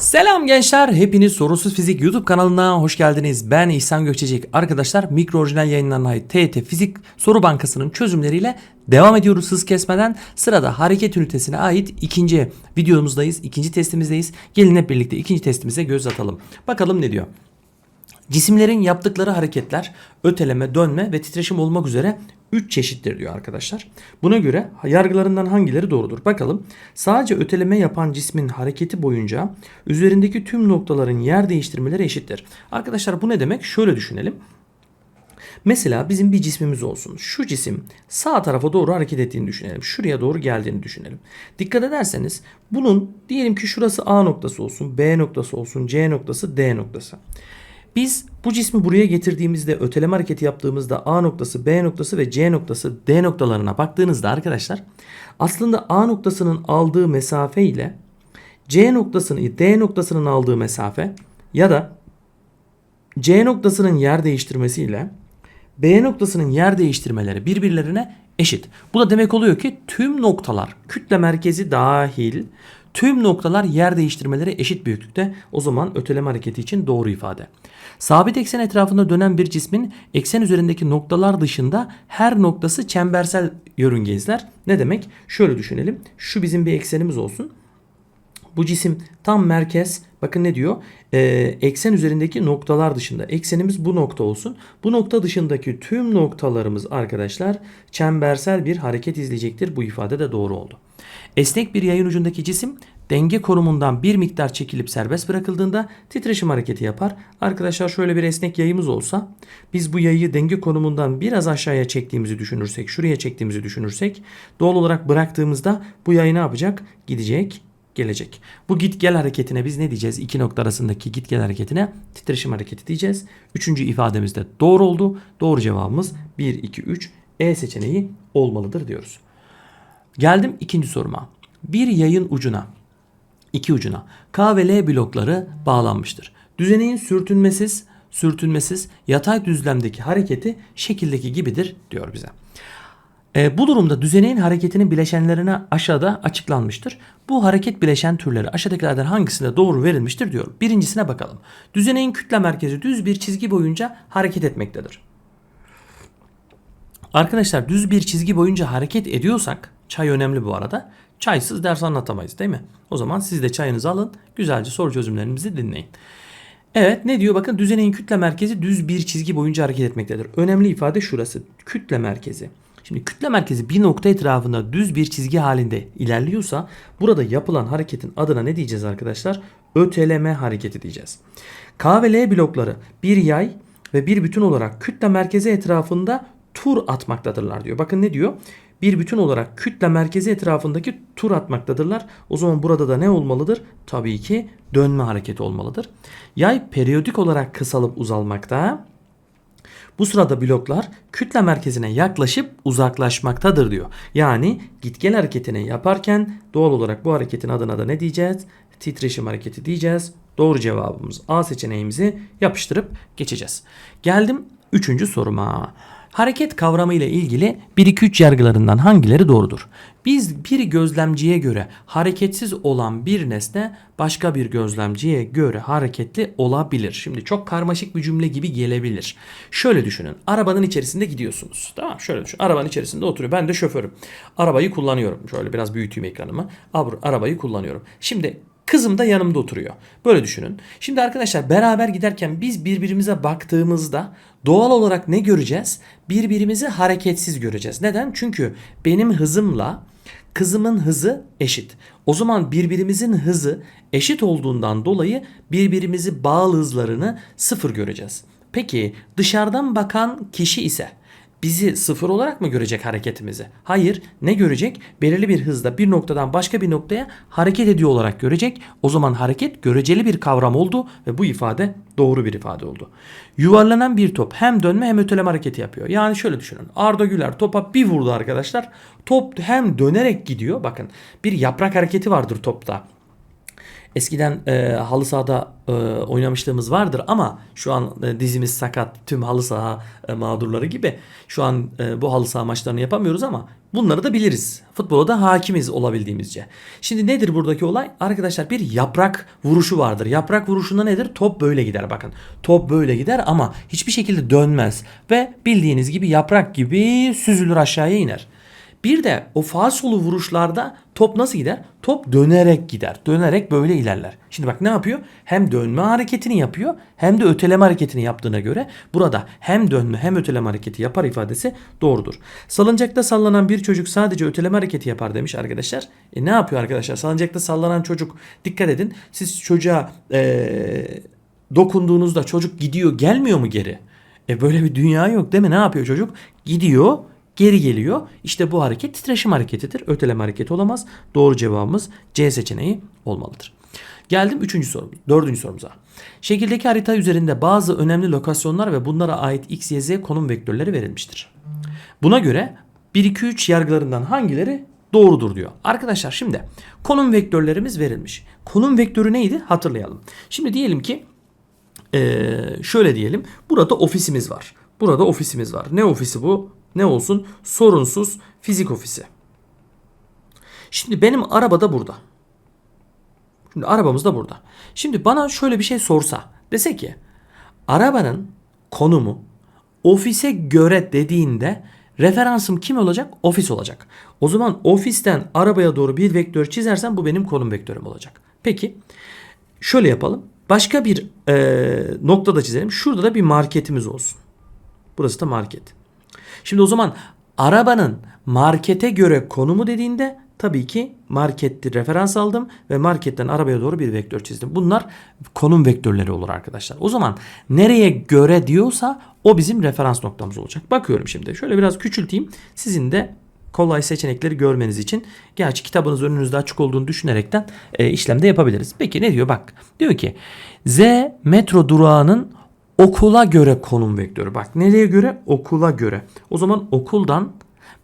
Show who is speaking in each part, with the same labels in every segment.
Speaker 1: Selam gençler, hepiniz Sorunsuz Fizik YouTube kanalına hoş geldiniz. Ben İhsan Gökçecik. Arkadaşlar mikro orijinal yayınlarına ait TET Fizik Soru Bankası'nın çözümleriyle devam ediyoruz hız kesmeden. Sırada hareket ünitesine ait ikinci videomuzdayız, ikinci testimizdeyiz. Gelin hep birlikte ikinci testimize göz atalım. Bakalım ne diyor. Cisimlerin yaptıkları hareketler öteleme, dönme ve titreşim olmak üzere 3 çeşittir diyor arkadaşlar. Buna göre yargılarından hangileri doğrudur? Bakalım. Sadece öteleme yapan cismin hareketi boyunca üzerindeki tüm noktaların yer değiştirmeleri eşittir. Arkadaşlar bu ne demek? Şöyle düşünelim. Mesela bizim bir cismimiz olsun. Şu cisim sağ tarafa doğru hareket ettiğini düşünelim. Şuraya doğru geldiğini düşünelim. Dikkat ederseniz bunun diyelim ki şurası A noktası olsun, B noktası olsun, C noktası, D noktası. Biz bu cismi buraya getirdiğimizde öteleme hareketi yaptığımızda A noktası, B noktası ve C noktası D noktalarına baktığınızda arkadaşlar aslında A noktasının aldığı mesafe ile C noktasının D noktasının aldığı mesafe ya da C noktasının yer değiştirmesiyle B noktasının yer değiştirmeleri birbirlerine eşit. Bu da demek oluyor ki tüm noktalar kütle merkezi dahil tüm noktalar yer değiştirmeleri eşit büyüklükte. O zaman öteleme hareketi için doğru ifade. Sabit eksen etrafında dönen bir cismin eksen üzerindeki noktalar dışında her noktası çembersel yörünge izler. Ne demek? Şöyle düşünelim. Şu bizim bir eksenimiz olsun. Bu cisim tam merkez bakın ne diyor? Ee, eksen üzerindeki noktalar dışında. Eksenimiz bu nokta olsun. Bu nokta dışındaki tüm noktalarımız arkadaşlar çembersel bir hareket izleyecektir. Bu ifade de doğru oldu. Esnek bir yayın ucundaki cisim denge konumundan bir miktar çekilip serbest bırakıldığında titreşim hareketi yapar. Arkadaşlar şöyle bir esnek yayımız olsa biz bu yayı denge konumundan biraz aşağıya çektiğimizi düşünürsek, şuraya çektiğimizi düşünürsek doğal olarak bıraktığımızda bu yayı ne yapacak? Gidecek, gelecek. Bu git gel hareketine biz ne diyeceğiz? İki nokta arasındaki git gel hareketine titreşim hareketi diyeceğiz. Üçüncü ifademiz de doğru oldu. Doğru cevabımız 1, 2, 3 E seçeneği olmalıdır diyoruz. Geldim ikinci soruma. Bir yayın ucuna, iki ucuna K ve L blokları bağlanmıştır. Düzeneğin sürtünmesiz, sürtünmesiz yatay düzlemdeki hareketi şekildeki gibidir diyor bize. E, bu durumda düzeneğin hareketinin bileşenlerine aşağıda açıklanmıştır. Bu hareket bileşen türleri aşağıdakilerden hangisinde doğru verilmiştir diyor. Birincisine bakalım. Düzeneğin kütle merkezi düz bir çizgi boyunca hareket etmektedir. Arkadaşlar düz bir çizgi boyunca hareket ediyorsak çay önemli bu arada. Çaysız ders anlatamayız değil mi? O zaman siz de çayınızı alın. Güzelce soru çözümlerimizi dinleyin. Evet ne diyor bakın düzeneğin kütle merkezi düz bir çizgi boyunca hareket etmektedir. Önemli ifade şurası. Kütle merkezi. Şimdi kütle merkezi bir nokta etrafında düz bir çizgi halinde ilerliyorsa burada yapılan hareketin adına ne diyeceğiz arkadaşlar? Öteleme hareketi diyeceğiz. K ve L blokları bir yay ve bir bütün olarak kütle merkezi etrafında tur atmaktadırlar diyor. Bakın ne diyor? Bir bütün olarak kütle merkezi etrafındaki tur atmaktadırlar. O zaman burada da ne olmalıdır? Tabii ki dönme hareketi olmalıdır. Yay periyodik olarak kısalıp uzalmakta. Bu sırada bloklar kütle merkezine yaklaşıp uzaklaşmaktadır diyor. Yani git gel hareketini yaparken doğal olarak bu hareketin adına da ne diyeceğiz? Titreşim hareketi diyeceğiz. Doğru cevabımız A seçeneğimizi yapıştırıp geçeceğiz. Geldim üçüncü soruma. Hareket kavramı ile ilgili 1-2-3 yargılarından hangileri doğrudur? Biz bir gözlemciye göre hareketsiz olan bir nesne başka bir gözlemciye göre hareketli olabilir. Şimdi çok karmaşık bir cümle gibi gelebilir. Şöyle düşünün. Arabanın içerisinde gidiyorsunuz. Tamam şöyle düşün. Arabanın içerisinde oturuyor. Ben de şoförüm. Arabayı kullanıyorum. Şöyle biraz büyüteyim ekranımı. Arabayı kullanıyorum. Şimdi Kızım da yanımda oturuyor. Böyle düşünün. Şimdi arkadaşlar beraber giderken biz birbirimize baktığımızda doğal olarak ne göreceğiz? Birbirimizi hareketsiz göreceğiz. Neden? Çünkü benim hızımla kızımın hızı eşit. O zaman birbirimizin hızı eşit olduğundan dolayı birbirimizi bağlı hızlarını sıfır göreceğiz. Peki dışarıdan bakan kişi ise bizi sıfır olarak mı görecek hareketimizi? Hayır. Ne görecek? Belirli bir hızda bir noktadan başka bir noktaya hareket ediyor olarak görecek. O zaman hareket göreceli bir kavram oldu ve bu ifade doğru bir ifade oldu. Yuvarlanan bir top hem dönme hem öteleme hareketi yapıyor. Yani şöyle düşünün. Arda Güler topa bir vurdu arkadaşlar. Top hem dönerek gidiyor. Bakın bir yaprak hareketi vardır topta. Eskiden e, halı sahada e, oynamışlığımız vardır ama şu an e, dizimiz sakat tüm halı saha e, mağdurları gibi şu an e, bu halı saha maçlarını yapamıyoruz ama bunları da biliriz. Futbola da hakimiz olabildiğimizce. Şimdi nedir buradaki olay? Arkadaşlar bir yaprak vuruşu vardır. Yaprak vuruşunda nedir? Top böyle gider bakın. Top böyle gider ama hiçbir şekilde dönmez ve bildiğiniz gibi yaprak gibi süzülür aşağıya iner. Bir de o faal solu vuruşlarda top nasıl gider? Top dönerek gider. Dönerek böyle ilerler. Şimdi bak ne yapıyor? Hem dönme hareketini yapıyor hem de öteleme hareketini yaptığına göre burada hem dönme hem öteleme hareketi yapar ifadesi doğrudur. Salıncakta sallanan bir çocuk sadece öteleme hareketi yapar demiş arkadaşlar. E ne yapıyor arkadaşlar? Salıncakta sallanan çocuk dikkat edin. Siz çocuğa ee, dokunduğunuzda çocuk gidiyor gelmiyor mu geri? E böyle bir dünya yok değil mi? Ne yapıyor çocuk? Gidiyor geri geliyor. İşte bu hareket titreşim hareketidir. Öteleme hareketi olamaz. Doğru cevabımız C seçeneği olmalıdır. Geldim üçüncü sorumuz, dördüncü sorumuza. Şekildeki harita üzerinde bazı önemli lokasyonlar ve bunlara ait x, y, z konum vektörleri verilmiştir. Buna göre 1, 2, 3 yargılarından hangileri doğrudur diyor. Arkadaşlar şimdi konum vektörlerimiz verilmiş. Konum vektörü neydi? Hatırlayalım. Şimdi diyelim ki şöyle diyelim. Burada ofisimiz var. Burada ofisimiz var. Ne ofisi bu? Ne olsun? Sorunsuz fizik ofisi. Şimdi benim araba da burada. Şimdi arabamız da burada. Şimdi bana şöyle bir şey sorsa. Dese ki arabanın konumu ofise göre dediğinde referansım kim olacak? Ofis olacak. O zaman ofisten arabaya doğru bir vektör çizersem bu benim konum vektörüm olacak. Peki şöyle yapalım. Başka bir e, nokta da çizelim. Şurada da bir marketimiz olsun. Burası da market. Şimdi o zaman arabanın markete göre konumu dediğinde tabii ki marketti referans aldım ve marketten arabaya doğru bir vektör çizdim. Bunlar konum vektörleri olur arkadaşlar. O zaman nereye göre diyorsa o bizim referans noktamız olacak. Bakıyorum şimdi. Şöyle biraz küçülteyim. Sizin de kolay seçenekleri görmeniz için gerçi kitabınız önünüzde açık olduğunu düşünerekten e, işlemde yapabiliriz. Peki ne diyor bak. Diyor ki Z metro durağının okula göre konum vektörü. Bak nereye göre? Okula göre. O zaman okuldan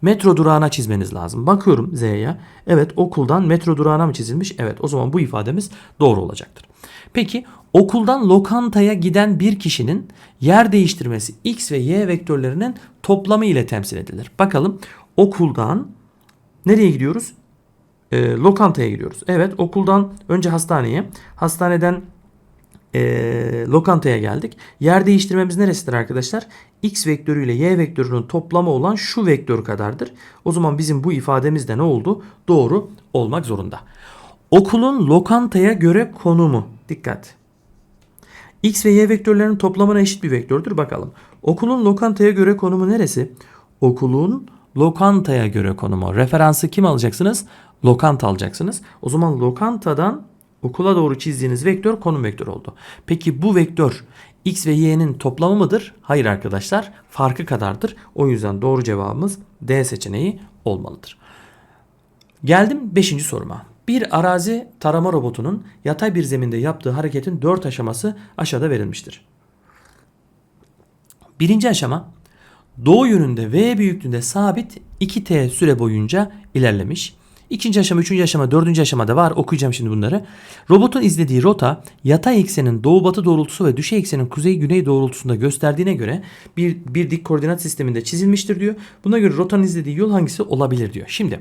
Speaker 1: metro durağına çizmeniz lazım. Bakıyorum Z'ye. Evet okuldan metro durağına mı çizilmiş? Evet o zaman bu ifademiz doğru olacaktır. Peki okuldan lokantaya giden bir kişinin yer değiştirmesi x ve y vektörlerinin toplamı ile temsil edilir. Bakalım okuldan nereye gidiyoruz? E, lokantaya gidiyoruz. Evet okuldan önce hastaneye, hastaneden e, lokantaya geldik. Yer değiştirmemiz neresidir arkadaşlar? X vektörü ile Y vektörünün toplamı olan şu vektör kadardır. O zaman bizim bu ifademiz de ne oldu? Doğru olmak zorunda. Okulun lokantaya göre konumu. Dikkat. X ve Y vektörlerinin toplamına eşit bir vektördür. Bakalım. Okulun lokantaya göre konumu neresi? Okulun lokantaya göre konumu. Referansı kim alacaksınız? Lokanta alacaksınız. O zaman lokantadan okula doğru çizdiğiniz vektör konum vektörü oldu. Peki bu vektör x ve y'nin toplamı mıdır? Hayır arkadaşlar farkı kadardır. O yüzden doğru cevabımız D seçeneği olmalıdır. Geldim 5. soruma. Bir arazi tarama robotunun yatay bir zeminde yaptığı hareketin 4 aşaması aşağıda verilmiştir. Birinci aşama doğu yönünde V büyüklüğünde sabit 2t süre boyunca ilerlemiş. İkinci aşama, üçüncü aşama, dördüncü aşamada var. Okuyacağım şimdi bunları. Robotun izlediği rota yatay eksenin doğu batı doğrultusu ve düşey eksenin kuzey güney doğrultusunda gösterdiğine göre bir, bir dik koordinat sisteminde çizilmiştir diyor. Buna göre rotanın izlediği yol hangisi olabilir diyor. Şimdi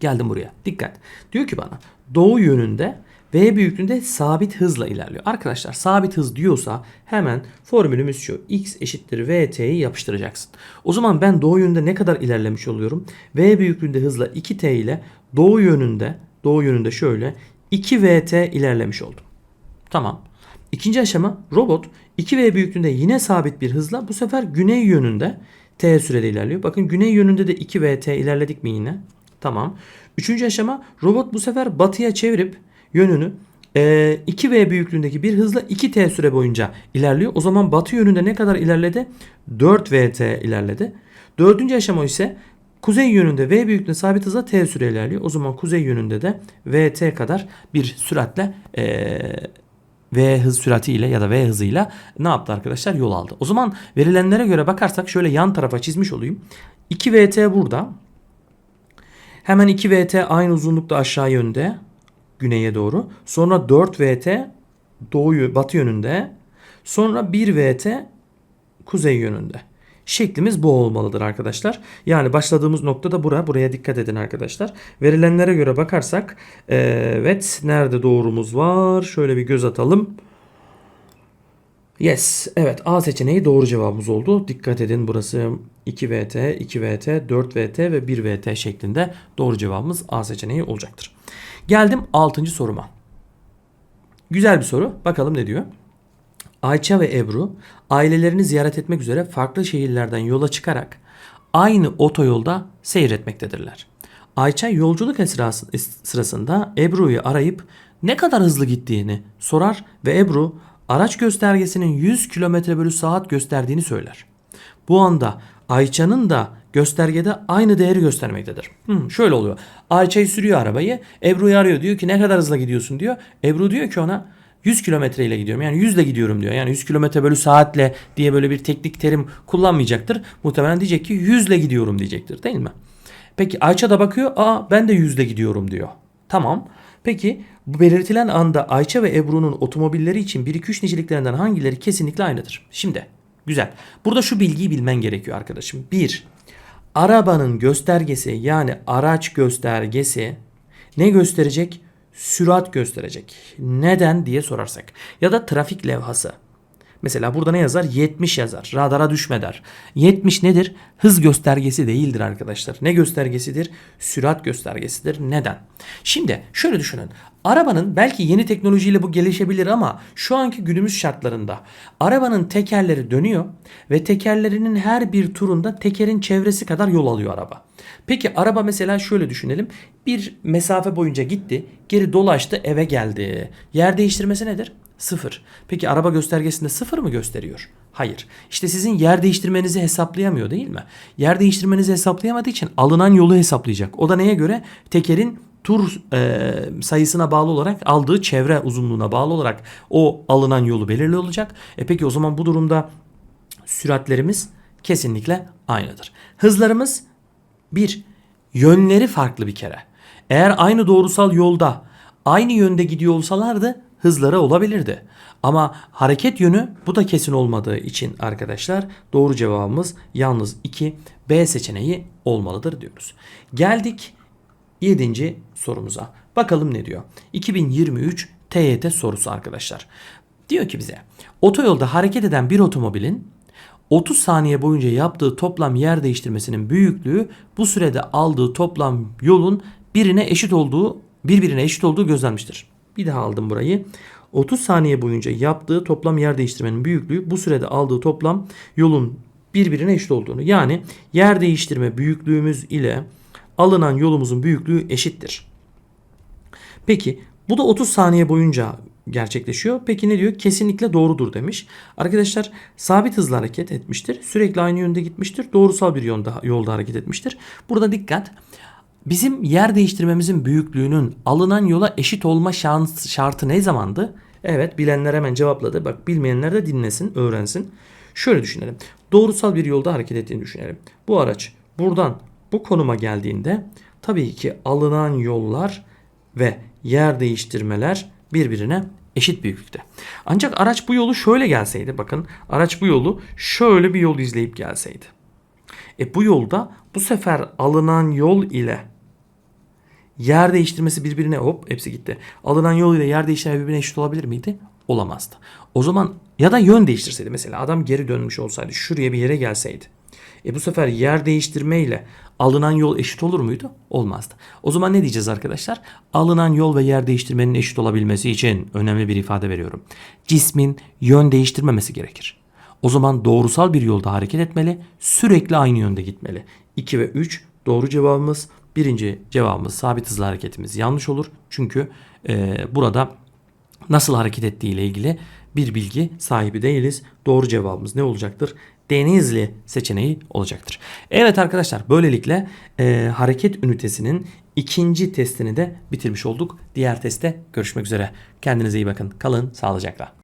Speaker 1: geldim buraya. Dikkat. Diyor ki bana doğu yönünde V büyüklüğünde sabit hızla ilerliyor. Arkadaşlar sabit hız diyorsa hemen formülümüz şu. X eşittir VT'yi yapıştıracaksın. O zaman ben doğu yönünde ne kadar ilerlemiş oluyorum? V büyüklüğünde hızla 2T ile doğu yönünde doğu yönünde şöyle 2VT ilerlemiş oldum. Tamam. İkinci aşama robot 2V büyüklüğünde yine sabit bir hızla bu sefer güney yönünde T sürede ilerliyor. Bakın güney yönünde de 2VT ilerledik mi yine? Tamam. Üçüncü aşama robot bu sefer batıya çevirip yönünü e, 2V büyüklüğündeki bir hızla 2T süre boyunca ilerliyor. O zaman batı yönünde ne kadar ilerledi? 4VT ilerledi. Dördüncü aşama ise kuzey yönünde V büyüklüğünde sabit hızla T süre ilerliyor. O zaman kuzey yönünde de VT kadar bir süratle e, V hız süratiyle ya da V hızıyla ne yaptı arkadaşlar? Yol aldı. O zaman verilenlere göre bakarsak şöyle yan tarafa çizmiş olayım. 2VT burada. Hemen 2VT aynı uzunlukta aşağı yönde. güneye doğru. Sonra 4 VT doğu batı yönünde. Sonra 1 VT kuzey yönünde. Şeklimiz bu olmalıdır arkadaşlar. Yani başladığımız nokta da bura. Buraya dikkat edin arkadaşlar. Verilenlere göre bakarsak evet nerede doğrumuz var? Şöyle bir göz atalım. Yes. Evet A seçeneği doğru cevabımız oldu. Dikkat edin burası 2 VT, 2 VT, 4 VT ve 1 VT şeklinde doğru cevabımız A seçeneği olacaktır. Geldim 6. soruma. Güzel bir soru. Bakalım ne diyor? Ayça ve Ebru ailelerini ziyaret etmek üzere farklı şehirlerden yola çıkarak aynı otoyolda seyretmektedirler. Ayça yolculuk sırasında Ebru'yu arayıp ne kadar hızlı gittiğini sorar ve Ebru araç göstergesinin 100 km bölü saat gösterdiğini söyler. Bu anda Ayça'nın da göstergede aynı değeri göstermektedir. Hmm, şöyle oluyor. Ayça'yı sürüyor arabayı. Ebru'yu arıyor. Diyor ki ne kadar hızla gidiyorsun diyor. Ebru diyor ki ona 100 kilometre ile gidiyorum. Yani 100 ile gidiyorum diyor. Yani 100 kilometre bölü saatle diye böyle bir teknik terim kullanmayacaktır. Muhtemelen diyecek ki 100 ile gidiyorum diyecektir değil mi? Peki Ayça da bakıyor. Aa ben de 100 ile gidiyorum diyor. Tamam. Peki bu belirtilen anda Ayça ve Ebru'nun otomobilleri için 1-2-3 niceliklerinden hangileri kesinlikle aynıdır? Şimdi güzel. Burada şu bilgiyi bilmen gerekiyor arkadaşım. 1. Arabanın göstergesi yani araç göstergesi ne gösterecek? Sürat gösterecek. Neden diye sorarsak. Ya da trafik levhası. Mesela burada ne yazar? 70 yazar. Radara düşme der. 70 nedir? Hız göstergesi değildir arkadaşlar. Ne göstergesidir? Sürat göstergesidir. Neden? Şimdi şöyle düşünün. Arabanın belki yeni teknolojiyle bu gelişebilir ama şu anki günümüz şartlarında arabanın tekerleri dönüyor ve tekerlerinin her bir turunda tekerin çevresi kadar yol alıyor araba. Peki araba mesela şöyle düşünelim. Bir mesafe boyunca gitti, geri dolaştı, eve geldi. Yer değiştirmesi nedir? Sıfır. Peki araba göstergesinde sıfır mı gösteriyor? Hayır. İşte sizin yer değiştirmenizi hesaplayamıyor değil mi? Yer değiştirmenizi hesaplayamadığı için alınan yolu hesaplayacak. O da neye göre? Tekerin tur e, sayısına bağlı olarak aldığı çevre uzunluğuna bağlı olarak o alınan yolu belirli olacak. E peki o zaman bu durumda süratlerimiz kesinlikle aynıdır. Hızlarımız bir yönleri farklı bir kere. Eğer aynı doğrusal yolda aynı yönde gidiyor olsalardı hızları olabilirdi. Ama hareket yönü bu da kesin olmadığı için arkadaşlar doğru cevabımız yalnız 2 B seçeneği olmalıdır diyoruz. Geldik 7. sorumuza. Bakalım ne diyor? 2023 TYT sorusu arkadaşlar. Diyor ki bize otoyolda hareket eden bir otomobilin 30 saniye boyunca yaptığı toplam yer değiştirmesinin büyüklüğü bu sürede aldığı toplam yolun birine eşit olduğu birbirine eşit olduğu gözlenmiştir. Bir daha aldım burayı. 30 saniye boyunca yaptığı toplam yer değiştirmenin büyüklüğü bu sürede aldığı toplam yolun birbirine eşit olduğunu. Yani yer değiştirme büyüklüğümüz ile alınan yolumuzun büyüklüğü eşittir. Peki bu da 30 saniye boyunca gerçekleşiyor. Peki ne diyor? Kesinlikle doğrudur demiş. Arkadaşlar sabit hızla hareket etmiştir. Sürekli aynı yönde gitmiştir. Doğrusal bir yolda, yolda hareket etmiştir. Burada dikkat. Bizim yer değiştirmemizin büyüklüğünün alınan yola eşit olma şans, şartı ne zamandı? Evet bilenler hemen cevapladı. Bak bilmeyenler de dinlesin, öğrensin. Şöyle düşünelim. Doğrusal bir yolda hareket ettiğini düşünelim. Bu araç buradan bu konuma geldiğinde tabii ki alınan yollar ve yer değiştirmeler birbirine eşit büyüklükte. Ancak araç bu yolu şöyle gelseydi bakın araç bu yolu şöyle bir yol izleyip gelseydi. E bu yolda bu sefer alınan yol ile yer değiştirmesi birbirine hop hepsi gitti. Alınan yol ile yer değiştirme birbirine eşit olabilir miydi? Olamazdı. O zaman ya da yön değiştirseydi mesela adam geri dönmüş olsaydı şuraya bir yere gelseydi. E bu sefer yer değiştirme ile alınan yol eşit olur muydu? Olmazdı. O zaman ne diyeceğiz arkadaşlar? Alınan yol ve yer değiştirmenin eşit olabilmesi için önemli bir ifade veriyorum. Cismin yön değiştirmemesi gerekir. O zaman doğrusal bir yolda hareket etmeli, sürekli aynı yönde gitmeli. 2 ve 3 doğru cevabımız. Birinci cevabımız sabit hızlı hareketimiz yanlış olur. Çünkü e, burada nasıl hareket ettiği ile ilgili bir bilgi sahibi değiliz. Doğru cevabımız ne olacaktır? Denizli seçeneği olacaktır. Evet arkadaşlar böylelikle e, hareket ünitesinin ikinci testini de bitirmiş olduk. Diğer testte görüşmek üzere. Kendinize iyi bakın. Kalın sağlıcakla.